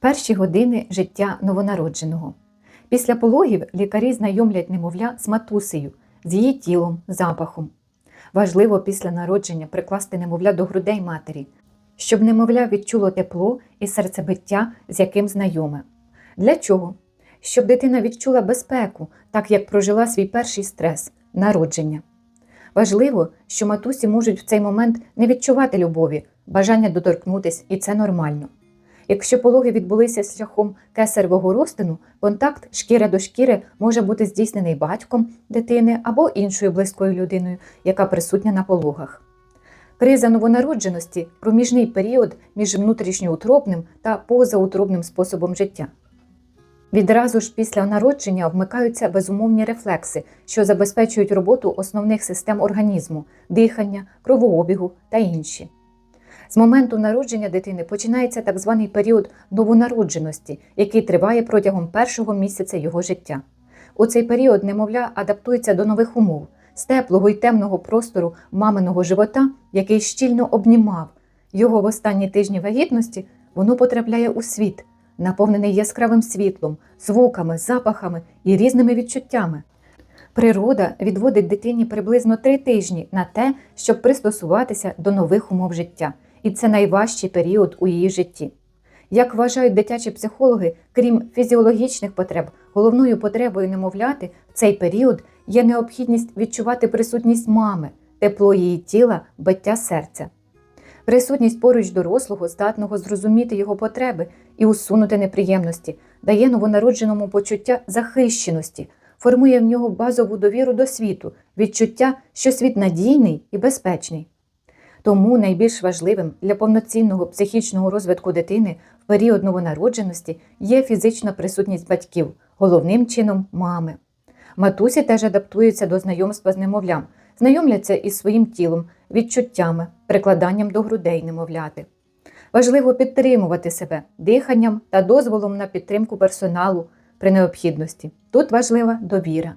Перші години життя новонародженого. Після пологів лікарі знайомлять немовля з матусею, з її тілом, запахом. Важливо після народження прикласти немовля до грудей матері, щоб немовля відчуло тепло і серцебиття, з яким знайоме. Для чого? Щоб дитина відчула безпеку, так як прожила свій перший стрес народження. Важливо, що матусі можуть в цей момент не відчувати любові, бажання доторкнутись, і це нормально. Якщо пологи відбулися шляхом кесаревого розтину, контакт шкіра до шкіри може бути здійснений батьком дитини або іншою близькою людиною, яка присутня на пологах. Криза новонародженості проміжний період між внутрішньоутробним та позаутробним способом життя. Відразу ж після народження вмикаються безумовні рефлекси, що забезпечують роботу основних систем організму, дихання, кровообігу та інші. З моменту народження дитини починається так званий період новонародженості, який триває протягом першого місяця його життя. У цей період немовля адаптується до нових умов, з теплого й темного простору маминого живота, який щільно обнімав. Його в останні тижні вагітності воно потрапляє у світ, наповнений яскравим світлом, звуками, запахами і різними відчуттями. Природа відводить дитині приблизно три тижні на те, щоб пристосуватися до нових умов життя, і це найважчий період у її житті. Як вважають дитячі психологи, крім фізіологічних потреб, головною потребою немовляти в цей період є необхідність відчувати присутність мами, тепло її тіла, биття серця. Присутність поруч дорослого, здатного зрозуміти його потреби і усунути неприємності, дає новонародженому почуття захищеності, формує в нього базову довіру до світу, відчуття, що світ надійний і безпечний. Тому найбільш важливим для повноцінного психічного розвитку дитини в період новонародженості є фізична присутність батьків, головним чином мами. Матусі теж адаптуються до знайомства з немовлям, знайомляться із своїм тілом, відчуттями, прикладанням до грудей немовляти. Важливо підтримувати себе диханням та дозволом на підтримку персоналу при необхідності. Тут важлива довіра.